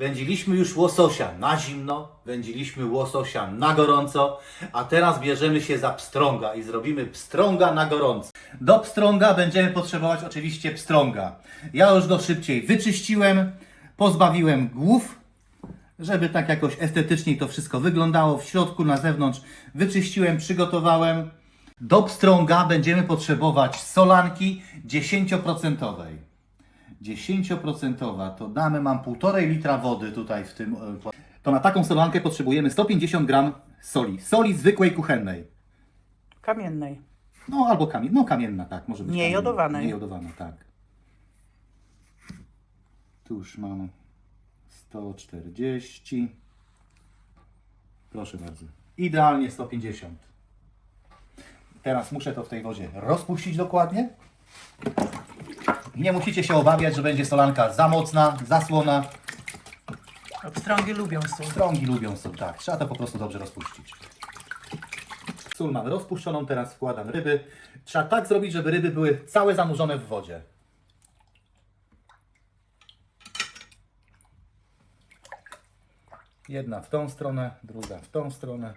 Wędziliśmy już łososia na zimno, wędziliśmy łososia na gorąco, a teraz bierzemy się za pstrąga i zrobimy pstrąga na gorąco. Do pstrąga będziemy potrzebować oczywiście pstrąga. Ja już go szybciej wyczyściłem, pozbawiłem głów, żeby tak jakoś estetycznie to wszystko wyglądało. W środku, na zewnątrz wyczyściłem, przygotowałem. Do pstrąga będziemy potrzebować solanki 10%. 10% to damy, mam 1,5 litra wody tutaj w tym. e, To na taką solankę potrzebujemy 150 gram soli. Soli zwykłej kuchennej. Kamiennej. No albo kamien, no kamienna, tak, może być. Nie kamienna. jodowanej. Nie jodowana, tak. Tu już mam 140. Proszę bardzo. Idealnie 150. Teraz muszę to w tej wodzie rozpuścić dokładnie. Nie musicie się obawiać, że będzie solanka za mocna, za słona. Pstrągi lubią sól. Strągi lubią sól, tak. Trzeba to po prostu dobrze rozpuścić. Sól mam rozpuszczoną, teraz wkładam ryby. Trzeba tak zrobić, żeby ryby były całe zanurzone w wodzie. Jedna w tą stronę, druga w tą stronę.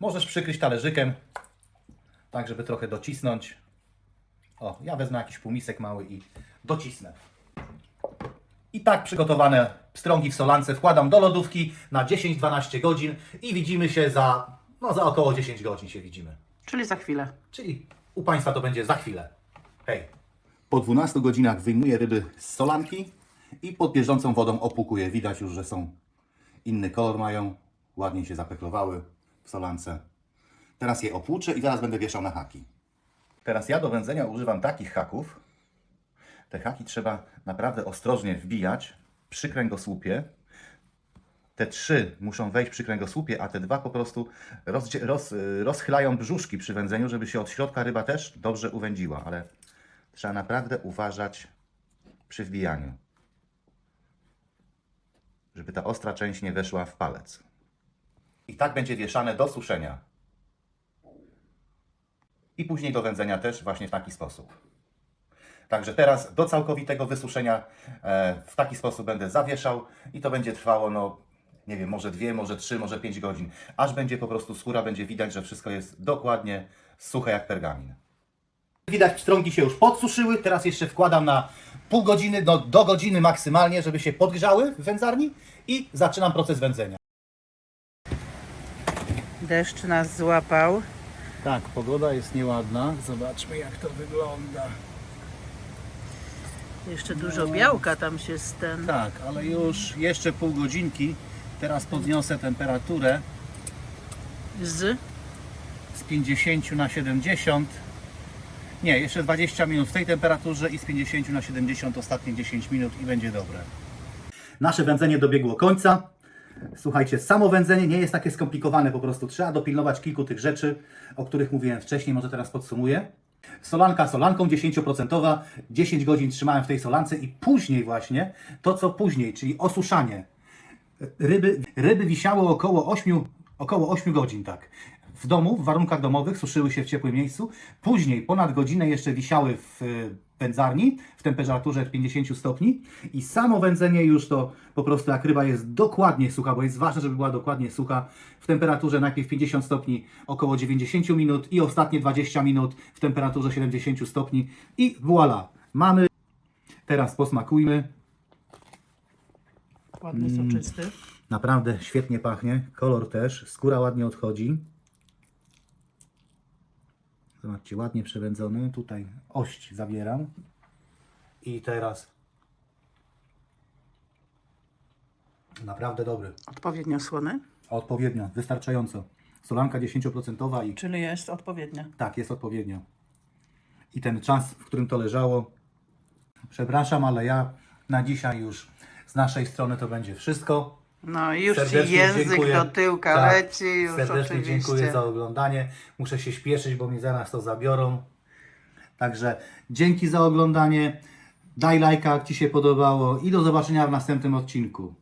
Możesz przykryć talerzykiem, tak żeby trochę docisnąć. O, ja wezmę jakiś półmisek mały i docisnę. I tak przygotowane pstrągi w solance wkładam do lodówki na 10-12 godzin i widzimy się za, no za około 10 godzin się widzimy. Czyli za chwilę. Czyli u Państwa to będzie za chwilę. Hej. Po 12 godzinach wyjmuję ryby z solanki i pod bieżącą wodą opłukuję. Widać już, że są inny kolor mają, ładnie się zapeklowały w solance. Teraz je opłuczę i zaraz będę wieszał na haki. Teraz ja do wędzenia używam takich haków. Te haki trzeba naprawdę ostrożnie wbijać przy kręgosłupie. Te trzy muszą wejść przy kręgosłupie, a te dwa po prostu roz, y, rozchylają brzuszki przy wędzeniu, żeby się od środka ryba też dobrze uwędziła, ale trzeba naprawdę uważać przy wbijaniu, żeby ta ostra część nie weszła w palec. I tak będzie wieszane do suszenia. I później do wędzenia też właśnie w taki sposób. Także teraz do całkowitego wysuszenia e, w taki sposób będę zawieszał i to będzie trwało, no nie wiem, może dwie, może trzy, może pięć godzin, aż będzie po prostu skóra, będzie widać, że wszystko jest dokładnie suche jak pergamin. Widać, pstrągi się już podsuszyły, teraz jeszcze wkładam na pół godziny, do, do godziny maksymalnie, żeby się podgrzały w wędzarni i zaczynam proces wędzenia. Deszcz nas złapał. Tak, pogoda jest nieładna, zobaczmy jak to wygląda. Jeszcze dużo białka tam się z ten. Tak, ale już jeszcze pół godzinki. Teraz podniosę temperaturę Z. z 50 na 70. Nie, jeszcze 20 minut w tej temperaturze i z 50 na 70 ostatnie 10 minut i będzie dobre. Nasze wędzenie dobiegło końca. Słuchajcie, samo wędzenie nie jest takie skomplikowane, po prostu trzeba dopilnować kilku tych rzeczy, o których mówiłem wcześniej, może teraz podsumuję. Solanka solanką 10%, 10 godzin trzymałem w tej solance i później właśnie, to co później, czyli osuszanie. Ryby, ryby wisiały około 8, około 8 godzin, tak. W domu, w warunkach domowych, suszyły się w ciepłym miejscu. Później ponad godzinę jeszcze wisiały w wędzarni w temperaturze 50 stopni i samo wędzenie już to po prostu jak ryba jest dokładnie sucha, bo jest ważne, żeby była dokładnie sucha w temperaturze najpierw 50 stopni około 90 minut i ostatnie 20 minut w temperaturze 70 stopni i voila, mamy. Teraz posmakujmy. Ładny, Mm. soczysty. Naprawdę świetnie pachnie, kolor też, skóra ładnie odchodzi. Zobaczcie, ładnie przewędzony. Tutaj ość zabieram. I teraz naprawdę dobry. Odpowiednio słony. Odpowiednio, wystarczająco. Solanka 10% i Czyli jest odpowiednia. tak, jest odpowiednio. I ten czas, w którym to leżało, przepraszam, ale ja na dzisiaj już z naszej strony to będzie wszystko. No i już Serdecznie język dziękuję. do tyłka Tak, leci. Już Serdecznie oczywiście. dziękuję za oglądanie. Muszę się śpieszyć, bo mi zaraz to zabiorą. Także dzięki za oglądanie. Daj lajka, jak Ci się podobało i do zobaczenia w następnym odcinku.